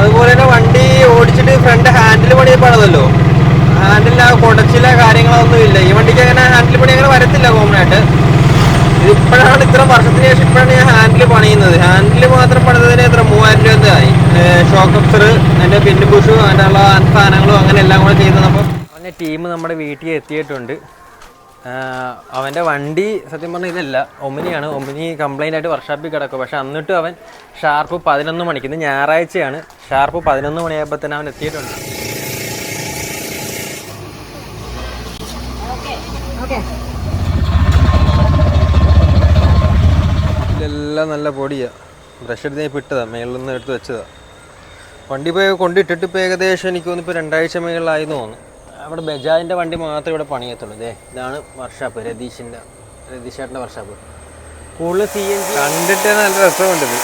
അതുപോലെ തന്നെ വണ്ടി ഓടിച്ചിട്ട് ഫ്രണ്ട് ഹാൻഡിൽ പണി പണിതല്ലോ ഹാൻഡിൽ ആ കുടച്ചില കാര്യങ്ങളൊന്നും ഇല്ല. ഈ വണ്ടിക്ക് അങ്ങനെ ഹാൻഡിൽ പണി അങ്ങനെ വരത്തില്ല കോമൺ ആയിട്ട്. ഇപ്പോഴാണ് ഇത്ര വർഷത്തിന് ശേഷം ഇപ്പോഴാണ് ഞാൻ ഹാൻഡിൽ പണിയുന്നത്. ഹാൻഡിൽ മാത്രം പണിതതിന് എത്ര? മൂവായിരം രൂപ എന്തായി ഷോക്ക് അപ്സർ അതിന്റെ പിന്നു ബുഷും അതിന്റെ ഉള്ള സാധനങ്ങളും അങ്ങനെ എല്ലാം കൂടെ ചെയ്തത്. അവന്റെ ടീം നമ്മുടെ വീട്ടിൽ എത്തിയിട്ടുണ്ട്. അവന്റെ വണ്ടി സത്യം പറഞ്ഞാൽ ഇതല്ല. ഒമിനിയാണ്. ഒമിനി കംപ്ലൈന്റ് ആയിട്ട് വർക്ക്ഷോപ്പിൽ കിടക്കും. പക്ഷെ എന്നിട്ട് അവൻ ഷാർപ്പ് പതിനൊന്ന് മണിക്ക് ഇന്ന് ഞായറാഴ്ചയാണ്. ഷാർപ്പ് പതിനൊന്ന് മണിയായപ്പോൾ തന്നെ അവൻ എത്തിയിട്ടുണ്ട്. ഇതെല്ലാം നല്ല പൊടിയാ. ബ്രഷ് എടുത്ത് ഞാൻ ഇട്ടതാ മേളിൽ നിന്ന് എടുത്ത് വെച്ചതാ. വണ്ടി പോയി കൊണ്ടിട്ടിട്ട് ഇപ്പോൾ ഏകദേശം എനിക്ക് തോന്നുന്നു ഇപ്പോൾ രണ്ടാഴ്ച മേളിലായി തോന്നുന്നു. അവിടെ ബജാജിന്റെ വണ്ടി മാത്രമേ ഇവിടെ പണിയത്തുള്ളൂ. ഇതേ ഇതാണ് വർഷാപ്പ് രതീഷിന്റെ രതീഷേട്ടന്റെ വർഷാപ്പ്. കൂടുതൽ സി എൻ ജി കണ്ടിട്ട് നല്ല രസമുണ്ട് ഇത്.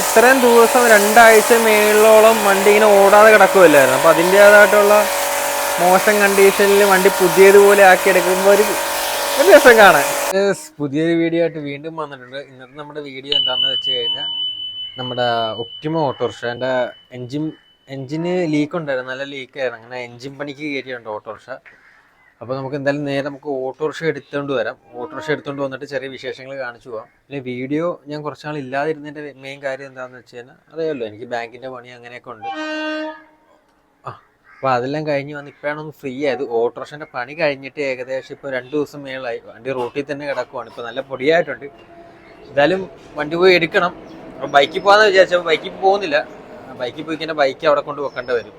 ഇത്രയും ദിവസം രണ്ടാഴ്ച മേളിലോളം വണ്ടി ഇങ്ങനെ ഓടാതെ കിടക്കുമല്ലായിരുന്നു അപ്പോൾ അതിന്റേതായിട്ടുള്ള മോശം കണ്ടീഷനിൽ വണ്ടി പുതിയതുപോലെ ആക്കി എടുക്കുമ്പോൾ ഒരു ഒരു രസം കാണാൻ. പുതിയൊരു വീഡിയോ ആയിട്ട് വീണ്ടും വന്നിട്ടുണ്ട്. ഇന്നത്തെ നമ്മുടെ വീഡിയോ എന്താണെന്ന് വെച്ച് കഴിഞ്ഞാൽ നമ്മുടെ ഒപ്റ്റിമ ഓട്ടോറിക്ഷ എൻജിൻ എൻജിന് ലീക്ക് ഉണ്ടായിരുന്നു. നല്ല ലീക്ക് ആയിരുന്നു. അങ്ങനെ എൻജിൻ പണിക്ക് കയറ്റിയുണ്ട് ഓട്ടോറിക്ഷ. അപ്പോൾ നമുക്ക് എന്തായാലും നേരെ നമുക്ക് ഓട്ടോറിക്ഷ എടുത്തുകൊണ്ട് വരാം. ഓട്ടോറിക്ഷ എടുത്തുകൊണ്ട് വന്നിട്ട് ചെറിയ വിശേഷങ്ങൾ കാണിച്ചു പോകാം പിന്നെ വീഡിയോ ഞാൻ കുറച്ച് നാൾ ഇല്ലാതിരുന്നതിന്റെ മെയിൻ കാര്യം എന്താണെന്ന് വെച്ച് കഴിഞ്ഞാൽ അറിയാമല്ലോ എനിക്ക് ബാങ്കിന്റെ പണി അങ്ങനെയൊക്കെ ഉണ്ട്. അപ്പോൾ അതെല്ലാം കഴിഞ്ഞ് വന്ന് ഇപ്പോഴാണ് ഒന്ന് ഫ്രീ ആയത്. ഓട്ടോറിക്ഷന്റെ പണി കഴിഞ്ഞിട്ട് ഏകദേശം ഇപ്പോൾ രണ്ട് ദിവസം മേളായി. വണ്ടി റോട്ടിൽ തന്നെ കിടക്കുവാണ്. ഇപ്പോൾ നല്ല പൊടിയായിട്ടുണ്ട്. എന്തായാലും വണ്ടി പോയി എടുക്കണം. ബൈക്കിൽ പോകാമെന്ന് വിചാരിച്ചപ്പോൾ ബൈക്കിൽ പോകുന്നില്ല ബൈക്കിൽ പോയി കഴിഞ്ഞാൽ ബൈക്ക് അവിടെ കൊണ്ട് വെക്കേണ്ടി വരും.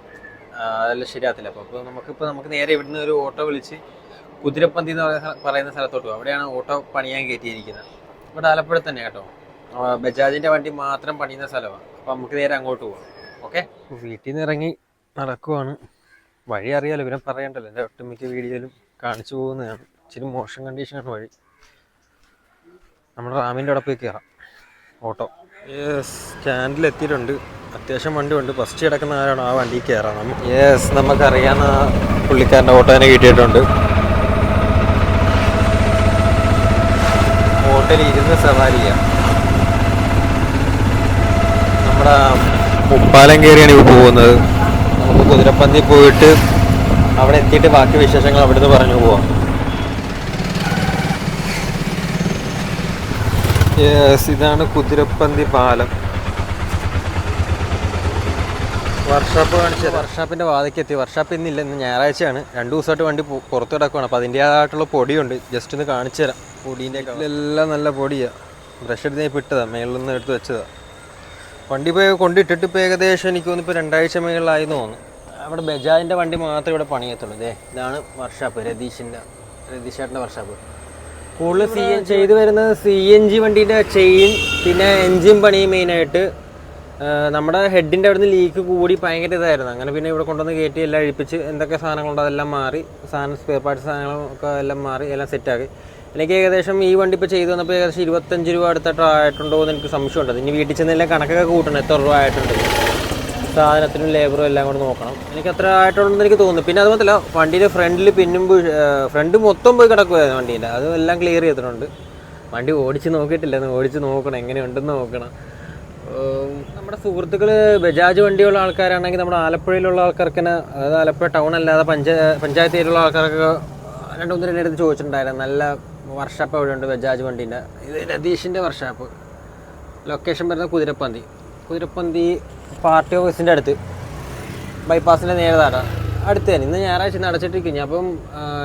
അതെല്ലാം ശരിയാത്തില്ല അപ്പോൾ അപ്പോൾ നമുക്കിപ്പോൾ നമുക്ക് നേരെ ഇവിടുന്ന് ഒരു ഓട്ടോ വിളിച്ച് കുതിരപ്പന്തി എന്ന് പറയുന്ന പറയുന്ന സ്ഥലത്തോട്ട് പോകും അവിടെയാണ് ഓട്ടോ പണിയാൻ കയറ്റിയിരിക്കുന്നത്. ഇവിടെ ആലപ്പുഴ തന്നെ കേട്ടോ. ബജാജിന്റെ ബജാജിന്റെ വണ്ടി മാത്രം പണിയുന്ന സ്ഥലമാണ്. അപ്പോൾ നമുക്ക് നേരെ അങ്ങോട്ട് പോകാം ഓക്കെ? വീട്ടിൽ നിന്ന് ഇറങ്ങി നടക്കുവാണ്. വഴി അറിയാലോ ഇവരെ പറയണ്ടല്ലോ. എന്റെ ഒട്ടുമിക്ക വീഡിയോയിലും കാണിച്ചു പോകുന്നതാണ്. ഇച്ചിരി മോശം കണ്ടീഷനാണ് വഴി. നമ്മുടെ റാമിന്റെ അവിടെ പോയി കയറാം ഓട്ടോ. സ്റ്റാൻഡിൽ എത്തിയിട്ടുണ്ട് അത്യാവശ്യം വണ്ടി ഉണ്ട്. ഫസ്റ്റ് കിടക്കുന്ന ആരാണോ ആ വണ്ടി കയറണം. യെസ് നമുക്കറിയാവുന്ന പുള്ളിക്കാരന്റെ ഓട്ടോ തന്നെ കിട്ടിയിട്ടുണ്ട്. ഓട്ടോയിൽ ഇരുന്ന് സവാരി ചെയ്യാം. നമ്മുടെ ഉപ്പാലം കയറിയാണ് ഇപ്പോൾ പോകുന്നത്. നമുക്ക് കുതിരപ്പന്തി പോയിട്ട് അവിടെ എത്തിയിട്ട് ബാക്കി വിശേഷങ്ങൾ അവിടുന്ന് പറഞ്ഞു പോവാം. യെസ് ഇതാണ് കുതിരപ്പന്തി പാലം. വർക്ക്ഷോപ്പ് കാണിച്ചത് വർക്ക്ഷോപ്പിന്റെ വാതയ്ക്ക് എത്തി വർക്ക്ഷോപ്പ് ഇന്നില്ല ഇന്ന് ഞായറാഴ്ചയാണ്. രണ്ട് ദിവസമായിട്ട് വണ്ടി പുറത്തു കിടക്കുവാണ്. അപ്പോൾ അതിന്റേതായിട്ടുള്ള പൊടിയുണ്ട്. ജസ്റ്റ് ഒന്ന് കാണിച്ചു തരാം. പൊടീന്റെ എല്ലാം നല്ല പൊടിയാ. ബ്രഷ് എടുത്ത് ഞാൻ ഇട്ടതാ മേളിൽ നിന്ന് എടുത്ത് വെച്ചതാ. വണ്ടി പോയി കൊണ്ടിട്ടിട്ട് ഇപ്പോൾ ഏകദേശം എനിക്ക് തോന്നുന്നു ഇപ്പോൾ രണ്ടാഴ്ച മേളിലായി തോന്നുന്നു. അവിടെ ബജാജിന്റെ വണ്ടി മാത്രമേ ഇവിടെ പണിയത്തുള്ളൂ. ഇതേ ഇതാണ് വർക്ക്ഷോപ്പ്. രതീഷിന്റെ രതീഷേട്ടന്റെ വർക്ക്ഷോപ്പ്. കൂടുതൽ സി എൻ ചെയ്തു വരുന്നത് സി എൻ ജി വണ്ടീന്റെ ചെയിൻ പിന്നെ എൻജിൻ പണി മെയിനായിട്ട് നമ്മുടെ ഹെഡിന്റെ അവിടുന്ന് ലീക്ക് കൂടി ഭയങ്കര ഇതായിരുന്നു. അങ്ങനെ പിന്നെ ഇവിടെ കൊണ്ടുവന്ന് കയറ്റി എല്ലാം അഴിപ്പിച്ച് എന്തൊക്കെ സാധനങ്ങളുണ്ടോ അതെല്ലാം മാറി. സാധനം സ്പെയർ പാർട്സ് സാധനങ്ങളൊക്കെ എല്ലാം മാറി എല്ലാം സെറ്റാക്കി എനിക്ക് ഏകദേശം ഈ വണ്ടി ഇപ്പോൾ ചെയ്തു വന്നപ്പോൾ ഏകദേശം ഇരുപത്തഞ്ച് രൂപ അടുത്തിട്ട് ആയിട്ടുണ്ടോ എന്ന് എനിക്ക് സംശയമുണ്ട്. ഇനി വീട്ടിൽ ചെന്നെല്ലാം കണക്കൊക്കെ കൂട്ടണം എത്ര രൂപ ആയിട്ടുണ്ട്. സാധനത്തിനും ലേബറും എല്ലാം കൂടെ നോക്കണം. എനിക്ക് അത്ര ആയിട്ടുണ്ടെന്ന് എനിക്ക് തോന്നുന്നു. പിന്നെ അതുമാത്രല്ല വണ്ടിയുടെ ഫ്രണ്ടിൽ പിന്നും ഫ്രണ്ട് മൊത്തം പോയി കിടക്കുമായിരുന്നു വണ്ടീന്റെ അത് എല്ലാം ക്ലിയർ ചെയ്തിട്ടുണ്ട്. വണ്ടി ഓടിച്ച് നോക്കിയിട്ടില്ല ഓടിച്ച് നോക്കണം എങ്ങനെയുണ്ടെന്ന് നോക്കണം. നമ്മുടെ സുഹൃത്തുക്കൾ ബജാജ് വണ്ടിയുള്ള ആൾക്കാരാണെങ്കിൽ നമ്മുടെ ആലപ്പുഴയിലുള്ള ആൾക്കാർക്ക് അതായത് ആലപ്പുഴ ടൗൺ അല്ലാതെ പഞ്ചായ പഞ്ചായത്ത് ഏരിയയിലുള്ള ആൾക്കാർക്ക് രണ്ട് മൂന്ന് അടുത്ത് ചോദിച്ചിട്ടുണ്ടായിരുന്നു. നല്ല വർഷാപ്പ് ഉണ്ട് ബജാജ് വണ്ടീന്റെ. ഇത് രതീഷിന്റെ വർഷാപ്പ് ലൊക്കേഷൻ വരുന്നത് കുതിരപ്പന്തി. കുതിരപ്പന്തി പാർട്ടി ഓഫീസിന്റെ അടുത്ത്. ബൈപ്പാസിന്റെ നേരെ താഴെ. അടുത്ത് തന്നെ. ഇന്ന് ഞായറാഴ്ച ഇന്ന് അടച്ചിട്ടിരിക്കും ഞാൻ അപ്പം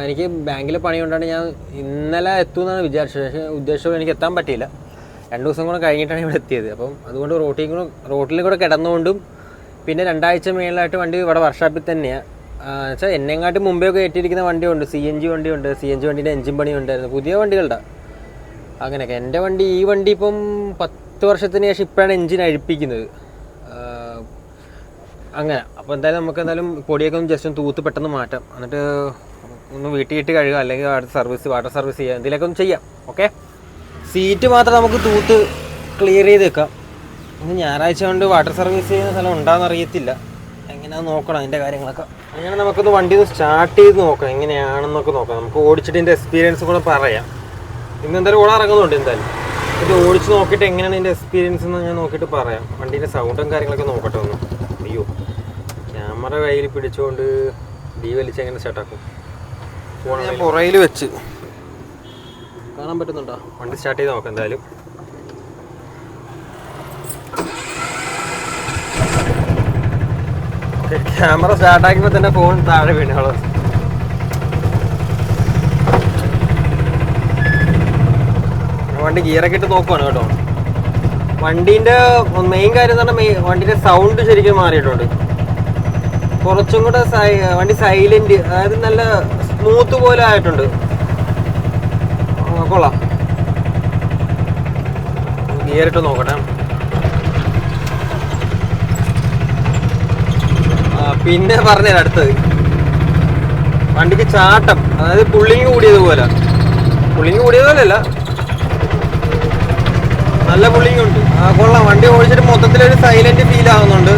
എനിക്ക് ബാങ്കിൽ പണി കൊണ്ടാണ് ഞാൻ ഇന്നലെ എത്തുമെന്നാണ് വിചാരിച്ചത്. പക്ഷേ ഉദ്ദേശം എനിക്ക് എത്താൻ പറ്റിയില്ല. രണ്ട് ദിവസം കൂടെ കഴിഞ്ഞിട്ടാണ് ഇവിടെ എത്തിയത്. അപ്പം അതുകൊണ്ട് റോട്ടിൽ കൂടെ റോട്ടിൽ കൂടെ കിടന്നുകൊണ്ടും പിന്നെ രണ്ടാഴ്ച മേളിലായിട്ട് വണ്ടി ഇവിടെ വർഷാപ്പിൽ തന്നെയാണ് വെച്ചാൽ എന്നെങ്ങാട്ട് മുമ്പേ ഒക്കെ ഏറ്റിരിക്കുന്ന വണ്ടിയുണ്ട്. സി എൻ ജി വണ്ടിയുണ്ട്. സി എൻ ജി വണ്ടീന്റെ എൻജിൻ പണി ഉണ്ടായിരുന്നു പുതിയ വണ്ടികളുടെ. അങ്ങനെയൊക്കെ. എന്റെ വണ്ടി ഈ വണ്ടി ഇപ്പം പത്ത് വർഷത്തിന് ശേഷം ഇപ്പോഴാണ് എൻജിൻ അഴിപ്പിക്കുന്നത്. അങ്ങനെ. അപ്പോൾ എന്തായാലും നമുക്ക് എന്തായാലും പൊടിയൊക്കെ ഒന്ന് ജസ്റ്റ് ഒന്ന് തൂത്ത് പെട്ടെന്ന് മാറ്റാം. എന്നിട്ട് ഒന്ന് വീട്ടിൽ ഇട്ട് കഴുകാം. അല്ലെങ്കിൽ അടുത്ത സർവീസ് വാട്ടർ സർവീസ് ചെയ്യാം. എന്തെങ്കിലുമൊക്കെ ഒന്ന് ചെയ്യാം. ഓക്കെ സീറ്റ് മാത്രം നമുക്ക് തൂത്ത് ക്ലിയർ ചെയ്ത് വെക്കാം. ഇന്ന് ഞായറാഴ്ച കൊണ്ട് വാട്ടർ സർവീസ് ചെയ്യുന്ന സ്ഥലം ഉണ്ടാകുന്ന അറിയത്തില്ല. എങ്ങനെയാണെന്ന് നോക്കണം അതിന്റെ കാര്യങ്ങളൊക്കെ. അങ്ങനെ നമുക്കൊന്ന് വണ്ടി ഒന്ന് സ്റ്റാർട്ട് ചെയ്ത് നോക്കാം എങ്ങനെയാണെന്നൊക്കെ നോക്കാം നമുക്ക് ഓടിച്ചിട്ട് ഇതിന്റെ എക്സ്പീരിയൻസ് കൂടെ പറയാം. ഇന്ന് എന്തായാലും ഓടാൻ ഇറങ്ങുന്നുണ്ട് എന്തായാലും. ഇത് ഓടിച്ച് നോക്കിയിട്ട് എങ്ങനെയാണ് ഇതിന്റെ എക്സ്പീരിയൻസ് എന്ന് ഞാൻ നോക്കിയിട്ട് പറയാം. വണ്ടീന്റെ സൗണ്ടും കാര്യങ്ങളൊക്കെ നോക്കട്ടെ ഒന്ന്. അയ്യോ ക്യാമറ കയ്യിൽ പിടിച്ചുകൊണ്ട് ഡി വലിച്ച് എങ്ങനെ സ്റ്റാർട്ടാക്കും ഫോൺ ഞാൻ പുറയിൽ വെച്ച്. കാണാൻ പറ്റുന്നുണ്ടോ? വണ്ടി സ്റ്റാർട്ട് ചെയ്ത് നോക്കാം എന്തായാലും. ക്യാമറ സ്റ്റാർട്ട് സ്റ്റാർട്ടാക്കിയപ്പോൾ തന്നെ ഫോൺ താഴെ വീണോളൂ. വണ്ടി ഗിയറൊക്കെ ഇട്ട് നോക്കുവാണ് കേട്ടോ. വണ്ടീന്റെ മെയിൻ കാര്യം എന്ന് പറഞ്ഞാൽ വണ്ടിയുടെ സൗണ്ട് ശരിക്കും മാറിയിട്ടുണ്ട്. കുറച്ചും കൂടെ വണ്ടി സൈലന്റ് അതായത് നല്ല സ്മൂത്ത് പോലെ ആയിട്ടുണ്ട്. കൊള്ളാം. നേരിട്ട് നോക്കട്ടെ. പിന്നെ പറഞ്ഞത് അടുത്തത്. വണ്ടിക്ക് ചാട്ടം അതായത് പുള്ളിങ് കൂടിയതുപോലെ പുള്ളിങ് കൂടിയതുപോലെയല്ല നല്ല പുള്ളിങ് ഉണ്ട്. ആ കൊള്ളാം. വണ്ടി ഓടിച്ചിട്ട് മൊത്തത്തിലൊരു സൈലന്റ് ഫീൽ ആവുന്നുണ്ട്.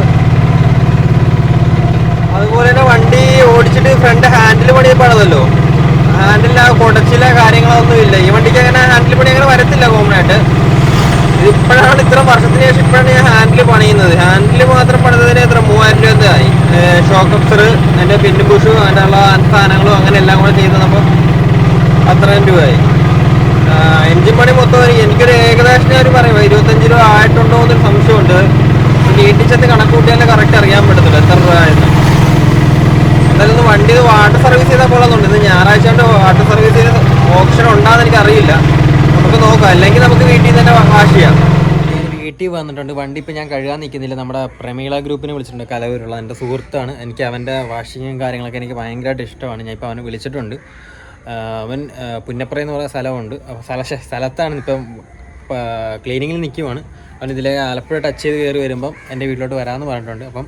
അതുപോലെ തന്നെ വണ്ടി ഓടിച്ചിട്ട് ഫ്രണ്ട് ഹാൻഡിൽ പണിയപ്പെടുന്നല്ലോ ഹാൻഡിൽ ആ കുടച്ചില കാര്യങ്ങളൊന്നും ഇല്ല. ഈ വണ്ടിക്ക് അങ്ങനെ ഹാൻഡിൽ പണി അങ്ങനെ വരത്തില്ല കോമൺ ആയിട്ട്. ഇപ്പോഴാണ് ഇത്ര വർഷത്തിന് ശേഷം ഇപ്പോഴാണ് ഞാൻ ഹാൻഡിൽ പണിയുന്നത്. ഹാൻഡിൽ മാത്രം പണിതതിന് എത്ര? മൂവായിരം രൂപ ആയി. ഷോക്ക് അപ്സർ അതിന്റെ പിന്നു ബുഷും അതിന്റെ ഉള്ള സാധനങ്ങളും അങ്ങനെ എല്ലാം കൂടെ ചെയ്ത് നമ്മൾ അത്രയും രൂപയായി. എൻജിൻ പണി മൊത്തം എനിക്കൊരു ഏകദേശം ഒരു പറയുമ്പോൾ ഇരുപത്തഞ്ച് രൂപ ആയിട്ടുണ്ടോ എന്നൊരു സംശയമുണ്ട് ചെന്ന് കണക്ക് കൂട്ടിയാലേ കറക്റ്റ് അറിയാൻ പറ്റത്തില്ല എത്ര രൂപ ആയെന്ന് എന്തായാലും ഒന്ന് വണ്ടി ഇത് വാട്ടർ സർവീസ് ചെയ്താൽ കൊള്ളാന്നുണ്ട്. ഇന്ന് ഞായറാഴ്ച കൊണ്ട് വാട്ടർ സർവീസ് ചെയ്ത ഓപ്ഷൻ ഉണ്ടാകുന്ന എനിക്ക് അറിയില്ല നമുക്ക് നോക്കാം. അല്ലെങ്കിൽ നമുക്ക് വീട്ടിൽ നിന്ന് തന്നെ വാഷ് ചെയ്യാം. വീട്ടിൽ വന്നിട്ടുണ്ട്. വണ്ടി ഇപ്പം ഞാൻ കഴുകാൻ നിൽക്കുന്നില്ല നമ്മുടെ പ്രമീള ഗ്രൂപ്പിനെ വിളിച്ചിട്ടുണ്ട്. കലവരുള്ള എന്റെ സുഹൃത്താണ്. എനിക്ക് അവന്റെ വാഷിങ്ങും കാര്യങ്ങളൊക്കെ എനിക്ക് ഭയങ്കരമായിട്ട് ഇഷ്ടമാണ്. ഞാൻ ഇപ്പോൾ അവനെ വിളിച്ചിട്ടുണ്ട്. അവൻ പുന്നപ്ര എന്ന് പറയുന്ന സ്ഥലമുണ്ട്. സ്ഥല സ്ഥലത്താണ് ഇപ്പം ക്ലീനിങ്ങിൽ നിൽക്കുവാണ് അവൻ ഇതിലെ ആലപ്പുഴ ടച്ച് ചെയ്ത് കയറി വരുമ്പം എന്റെ വീട്ടിലോട്ട് വരാമെന്ന് പറഞ്ഞിട്ടുണ്ട്. അപ്പം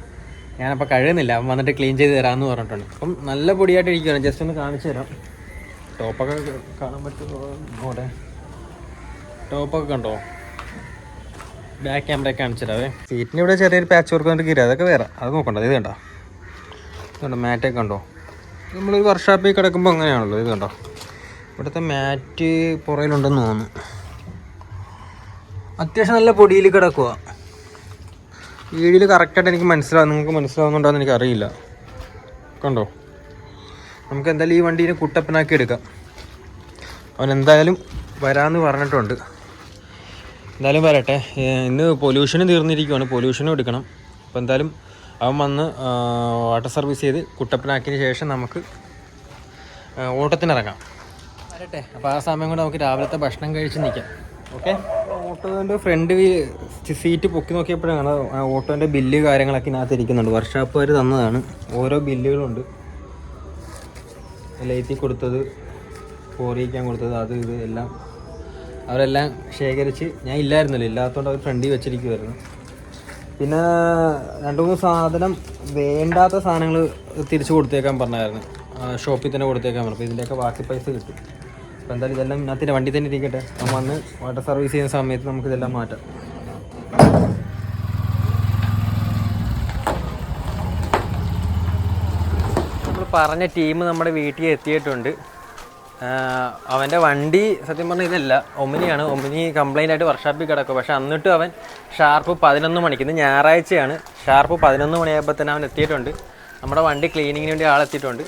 ഞാനപ്പോൾ കഴിയുന്നില്ല അവൻ വന്നിട്ട് ക്ലീൻ ചെയ്ത് തരാമെന്ന് പറഞ്ഞിട്ടുണ്ട്. അപ്പം നല്ല പൊടിയായിട്ട് ഇരിക്കുകയാണ് ജസ്റ്റ് ഒന്ന് കാണിച്ചു തരാം. ടോപ്പൊക്കെ കാണാൻ പറ്റുമോ? ടോപ്പൊക്കെ കണ്ടോ? ബാക്ക് ക്യാമറ കാണിച്ചു തരാവേ. സീറ്റിന് ഇവിടെ ചെറിയൊരു പാച്ച് വർക്ക് വന്നിട്ട് കീറി അതൊക്കെ വേറെ. അത് നോക്കണ്ട. ഇത് കണ്ടോ? ഇത് കണ്ടോ മാറ്റൊക്കെ കണ്ടോ? നമ്മളൊരു വർക്ക്ഷോപ്പിൽ കിടക്കുമ്പോൾ അങ്ങനെയാണല്ലോ. ഇത് കണ്ടോ? ഇവിടുത്തെ മാറ്റ് പുറയിലുണ്ടെന്ന് തോന്നുന്നു. അത്യാവശ്യം നല്ല പൊടിയിൽ കിടക്കുക വീഡിയോയിൽ കറക്റ്റായിട്ട് എനിക്ക് മനസ്സിലാവും നിങ്ങൾക്ക് മനസ്സിലാവുന്നുണ്ടോ എന്ന് എനിക്ക് അറിയില്ല. കണ്ടോ? നമുക്ക് എന്തായാലും ഈ വണ്ടീനെ കുട്ടപ്പനാക്കി എടുക്കാം. അവൻ എന്തായാലും വരാമെന്ന് പറഞ്ഞിട്ടുണ്ട്. എന്തായാലും വരട്ടെ. ഇന്ന് പൊല്യൂഷന് തീർന്നിരിക്കുവാണ്. പൊല്യൂഷനും എടുക്കണം. അപ്പോൾ എന്തായാലും അവൻ വന്ന് വാട്ടർ സർവീസ് ചെയ്ത് കുട്ടപ്പനാക്കിയതിന് ശേഷം നമുക്ക് ഓട്ടത്തിനിറങ്ങാം. വരട്ടെ. അപ്പോൾ ആ സമയം കൊണ്ട് നമുക്ക് രാവിലത്തെ ഭക്ഷണം കഴിച്ച് നിൽക്കാം ഓക്കെ? ഓട്ടോന്റെ ഫ്രണ്ട് സീറ്റ് പൊക്കി നോക്കിയപ്പോഴാണ് ഓട്ടോന്റെ ബില്ല് കാര്യങ്ങളൊക്കെ ഇതിനകത്ത് ഇരിക്കുന്നുണ്ട്. വർക്ക്ഷോപ്പുകാർ തന്നതാണ്. ഓരോ ബില്ലുകളുണ്ട്. ലൈറ്റിൽ കൊടുത്തത് പോറിയിക്കാൻ കൊടുത്തത് അത് ഇത് എല്ലാം അവരെല്ലാം ശേഖരിച്ച് ഞാൻ ഇല്ലായിരുന്നല്ലോ. ഇല്ലാത്തതുകൊണ്ട് അവർ ഫ്രണ്ടിൽ വെച്ചിരിക്കുമായിരുന്നു പിന്നെ രണ്ട് മൂന്ന് സാധനം വേണ്ടാത്ത സാധനങ്ങൾ തിരിച്ചു കൊടുത്തേക്കാൻ പറഞ്ഞായിരുന്നു. ഷോപ്പിൽ തന്നെ കൊടുത്തേക്കാൻ പറഞ്ഞു. അപ്പോൾ ഇതിന്റെയൊക്കെ ബാക്കി പൈസ കിട്ടും. അപ്പോൾ എന്തായാലും ഇതെല്ലാം ഇതിനകത്തിന്റെ വണ്ടി തന്നെ ഇരിക്കട്ടെ. നമ്മൾ വന്ന് വാട്ടർ സർവീസ് ചെയ്യുന്ന സമയത്ത് നമുക്ക് ഇതെല്ലാം മാറ്റാം. നമ്മൾ പറഞ്ഞ ടീം നമ്മുടെ വീട്ടിൽ എത്തിയിട്ടുണ്ട്. അവന്റെ വണ്ടി സത്യം പറഞ്ഞാൽ ഇതല്ല. ഒമിനിയാണ്. ഒമിനി കംപ്ലൈന്റ് ആയിട്ട് വർക്ക്ഷോപ്പിൽ കിടക്കും. പക്ഷെ എന്നിട്ടും അവൻ ഷാർപ്പ് പതിനൊന്ന് മണിക്ക് ഇന്ന് ഞായറാഴ്ചയാണ്. ഷാർപ്പ് പതിനൊന്ന് മണിയായപ്പോൾ തന്നെ അവൻ എത്തിയിട്ടുണ്ട്. നമ്മുടെ വണ്ടി ക്ലീനിങ്ങിന് വേണ്ടി ആളെത്തിയിട്ടുണ്ട്.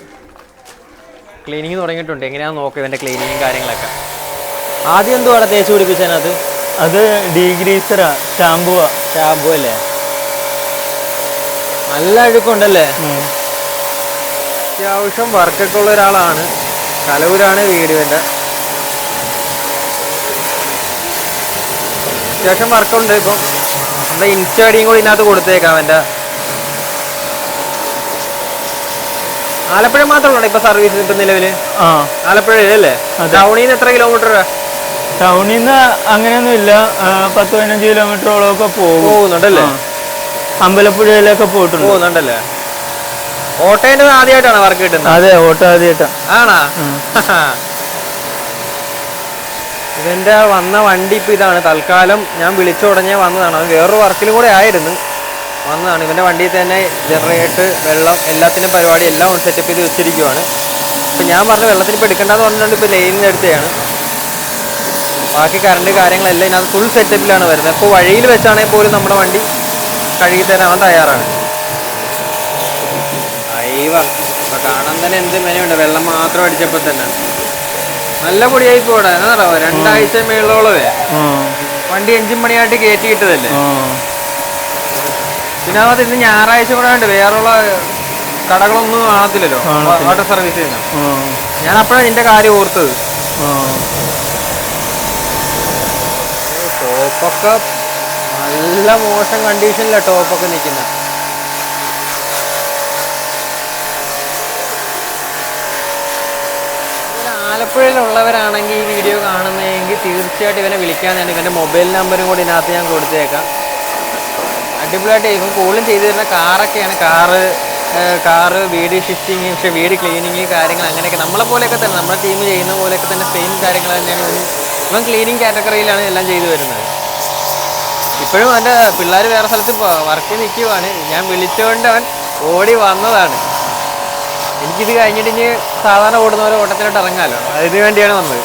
ക്ലീനിങ് തുടങ്ങിയിട്ടുണ്ട്. എങ്ങനെയാണ് നോക്കുക ഇതിന്റെ ക്ലീനിങ്ങും കാര്യങ്ങളൊക്കെ. ആദ്യം എന്തുവാണ് തേച്ച് പിടിപ്പിച്ചതിനകത്ത്? അത് ഡീഗ്രീസറാ ഷാമ്പുവാ. ഷാമ്പു അല്ലേ? നല്ല അഴുക്കുണ്ടല്ലേ? അത്യാവശ്യം വർക്കൊക്കെ ഉള്ള ഒരാളാണ്. കലൂരാണ് വീട് വേണ്ട അത്യാവശ്യം വർക്കുണ്ട് ഇപ്പം. നമ്മുടെ ഇൻസ്റ്റാഡിയും കൂടി ഇതിനകത്ത് കൊടുത്തേക്കാം അവന്റെ ആലപ്പുഴ മാത്രമാണ് ഇപ്പൊ സർവീസ് ഇപ്പൊ നിലവിൽ? ആ. ആലപ്പുഴയിലല്ലേ? ടൗണിൽ നിന്ന് എത്ര കിലോമീറ്റർ ടൗണിൽ നിന്ന് അങ്ങനെയൊന്നും ഇല്ല. പത്ത് പതിനഞ്ച് കിലോമീറ്ററോളം ഒക്കെ പോകും. പോകുന്നുണ്ടല്ലേ? അമ്പലപ്പുഴയിലൊക്കെ പോയിട്ടുണ്ട്. പോകുന്നുണ്ടല്ലേ? ഓട്ടേന്റെ ആദ്യമായിട്ടാണ് വർക്ക് കിട്ടുന്നത്? അതെ ഓട്ടോ ആദ്യമായിട്ടാണ്. ആണാ? ഇവന്റെ വന്ന വണ്ടി ഇപ്പൊ ഇതാണ്. തൽക്കാലം ഞാൻ വിളിച്ചു ഉടനെ വന്നതാണ്. അത് വേറൊരു വർക്കിലും കൂടെ ആയിരുന്നു. വന്നതാണ്. ഇവന്റെ വണ്ടിയിൽ തന്നെ ജനറേറ്റർ വെള്ളം എല്ലാത്തിനും പരിപാടി എല്ലാം സെറ്റപ്പ് ചെയ്ത് വെച്ചിരിക്കുവാണ്. ഇപ്പം ഞാൻ പറഞ്ഞ വെള്ളത്തിന് ഇപ്പം എടുക്കേണ്ടതെന്ന് പറഞ്ഞിട്ടുണ്ട് ഇപ്പോൾ ലൈനിന്റെ അടുത്തെയാണ്. ബാക്കി കറണ്ട് കാര്യങ്ങളെല്ലാം ഇതിനകത്ത് ഫുൾ സെറ്റപ്പിലാണ് വരുന്നത്. ഇപ്പോൾ വഴിയിൽ വെച്ചാണെങ്കിൽ പോലും നമ്മുടെ വണ്ടി കഴുകി തരാൻ അവൻ തയ്യാറാണ്. അയ്യവ ഇപ്പം കാണാൻ തന്നെ എന്ത് മെനുണ്ട് വെള്ളം മാത്രം അടിച്ചപ്പോൾ തന്നെ. നല്ല പൊടിയായി പോടാ. എന്നാ രണ്ടാഴ്ച മേളോളവേ. വണ്ടി എഞ്ചിൻ മണിയായിട്ട് കയറ്റി കിട്ടതല്ലേ ആ. പിന്നെ അത് ഇന്ന് ഞായറാഴ്ച കൂടെ ഉണ്ട്. വേറെയുള്ള കടകളൊന്നും കാണത്തില്ലല്ലോ. വാട്ടർ സർവീസ് ചെയ്യുന്ന. ഞാൻ അപ്പോഴാണ് നിന്റെ കാര്യം ഓർത്തത്. ടോപ്പൊക്കെ നല്ല മോശം കണ്ടീഷനിലാണ് ടോപ്പൊക്കെ നിൽക്കുന്നത് ആലപ്പുഴയിലുള്ളവരാണെങ്കിൽ ഈ വീഡിയോ കാണുന്നതെങ്കിൽ തീർച്ചയായിട്ടും ഇവനെ വിളിക്കാനാണ് ഇവന്റെ മൊബൈൽ നമ്പറും കൂടി ഇതിനകത്ത് ഞാൻ കൊടുത്തേക്കാം. അടിപൊളിയായിട്ട് ഇവൻ കൂളും ചെയ്തു തരുന്ന കാറൊക്കെയാണ്. കാറ് കാറ് വീട് ഷിഫ്റ്റിങ് പക്ഷെ വീട് ക്ലീനിങ് കാര്യങ്ങൾ അങ്ങനെയൊക്കെ നമ്മളെ പോലെയൊക്കെ തന്നെ. നമ്മുടെ ടീം ചെയ്യുന്ന പോലെയൊക്കെ തന്നെ സെയിം കാര്യങ്ങൾ തന്നെയാണ് ഇവൻ ഇവൻ ക്ലീനിങ് കാറ്റഗറിയിലാണ് എല്ലാം ചെയ്തു വരുന്നത്. ഇപ്പോഴും അവന്റെ പിള്ളേർ വേറെ സ്ഥലത്ത് വർക്ക് നിൽക്കുവാണ് ഞാൻ വിളിച്ചുകൊണ്ട് അവൻ ഓടി വന്നതാണ്. എനിക്കിത് കഴിഞ്ഞിട്ട് ഇനി സാധാരണ ഓടുന്ന പോലെ ഓട്ടത്തിലോട്ട് ഇറങ്ങാലോ. അതിന് വേണ്ടിയാണ് വന്നത്.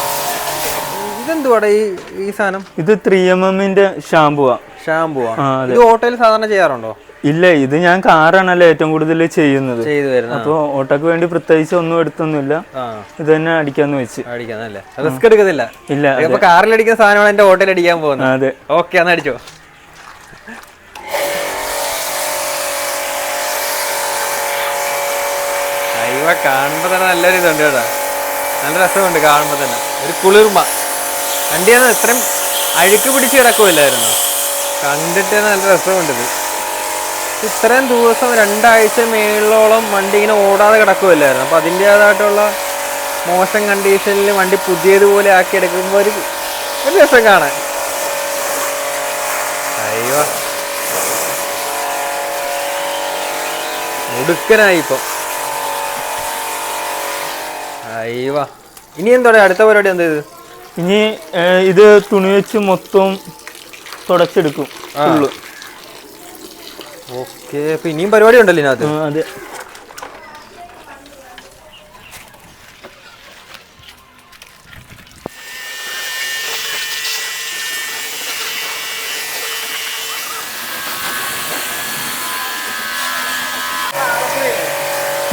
ഇതെന്തുവാടാ ഈ ഈ സാധനം? ഇത് ത്രീ എം എമ്മിന്റെ ഷാമ്പുവാ അതെ. ഇത് ഓട്ടോയിൽ സാധാരണ ചെയ്യാറുണ്ടോ? ഇല്ല ഇത് ഞാൻ കാറാണല്ലോ ഏറ്റവും കൂടുതൽ ചെയ്യുന്നത്. അപ്പൊ ഓട്ടോക്ക് വേണ്ടി പ്രത്യേകിച്ച് ഒന്നും എടുത്തൊന്നുമില്ല. ഇത് തന്നെ അടിക്കാന്ന് വെച്ച്. റിസ്ക് എടുക്കത്തില്ല. ഇല്ല ഇപ്പൊ കാറിൽ അടിക്കുന്ന സാധനമാണ് എന്റെ ഓട്ടോയിൽ അടിക്കാൻ പോകുന്നത്. അതെ. ഓക്കെ എന്നാ അടിച്ചോ. കാണുമ്പോ തന്നെ നല്ലൊരു ഇതുണ്ട് കേട്ടോ. നല്ല രസമുണ്ട് കാണുമ്പോ തന്നെ. ഒരു കുളിർമ. വണ്ടിയാണ് ഇത്രയും അഴുക്ക് പിടിച്ച് കിടക്കുമല്ലായിരുന്നു കണ്ടിട്ട് നല്ല രസമുണ്ടത് ഇത്. ഇത്രയും ദിവസം രണ്ടാഴ്ച മേളിലോളം വണ്ടി ഇങ്ങനെ ഓടാതെ കിടക്കുമല്ലായിരുന്നു അപ്പോൾ അതിന്റേതായിട്ടുള്ള മോശം കണ്ടീഷനിൽ വണ്ടി പുതിയതുപോലെ ആക്കി എടുക്കുമ്പോൾ ഒരു ഒരു രസം കാണാൻ. അയ്യോ. മുടുക്കനായി ഇപ്പൊ. അയ്യോ. ഇനി എന്തോടെ? അടുത്ത പരിപാടി എന്താ ഇത്? ഇനി ഇത് തുണി വെച്ച് മൊത്തം തുടച്ചെടുക്കും ഫുള്ള്. ഓക്കെ ഇപ്പൊ ഇനിയും പരിപാടി ഉണ്ടല്ലോ ഇതിനകത്ത്? അതെ.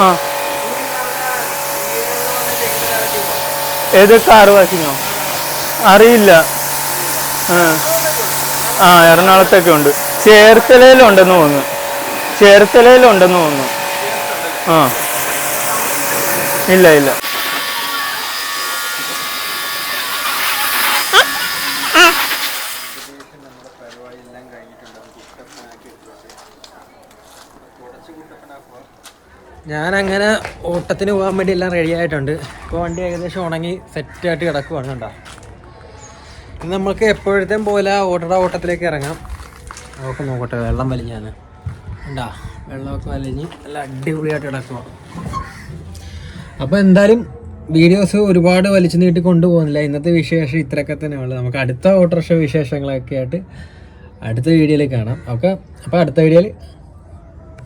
ആ. ഏത് കാർ വാഷിങ്ങോ അറിയില്ല. ആ. ആ എറണാകുളത്തൊക്കെ ഉണ്ട്. ചേർത്തലയിലുണ്ടെന്ന് തോന്നുന്നു. ചേർത്തലയിലുണ്ടെന്ന് തോന്നുന്നു. ആ. ഇല്ല ഇല്ല. ഞാൻ അങ്ങനെ ഓട്ടത്തിന് പോകാൻ വേണ്ടി എല്ലാം റെഡി ആയിട്ടുണ്ട്. ഇപ്പോൾ വണ്ടി ഏകദേശം ഉണങ്ങി സെറ്റായിട്ട് കിടക്കുവാണ് ഇന്ന് നമുക്ക് എപ്പോഴത്തെ പോലെ ഓട്ടട ഓട്ടത്തിലേക്ക് ഇറങ്ങാം. നമുക്ക് നോക്കട്ടെ വെള്ളം വലിഞ്ഞാണ്. ഉണ്ടാ വെള്ളമൊക്കെ വലിഞ്ഞ് നല്ല അടിപൊളിയായിട്ട് കിടക്കുക അപ്പോൾ എന്തായാലും വീഡിയോസ് ഒരുപാട് വലിച്ചു നീട്ടി കൊണ്ടുപോകുന്നില്ല. ഇന്നത്തെ വിശേഷം ഇത്രയൊക്കെ തന്നെ ഉള്ളു. നമുക്ക് അടുത്ത ഓട്ടോറിക്ഷ വിശേഷങ്ങളൊക്കെ ആയിട്ട് അടുത്ത വീഡിയോയിൽ കാണാം. ഓക്കെ? അപ്പോൾ അടുത്ത വീഡിയോയിൽ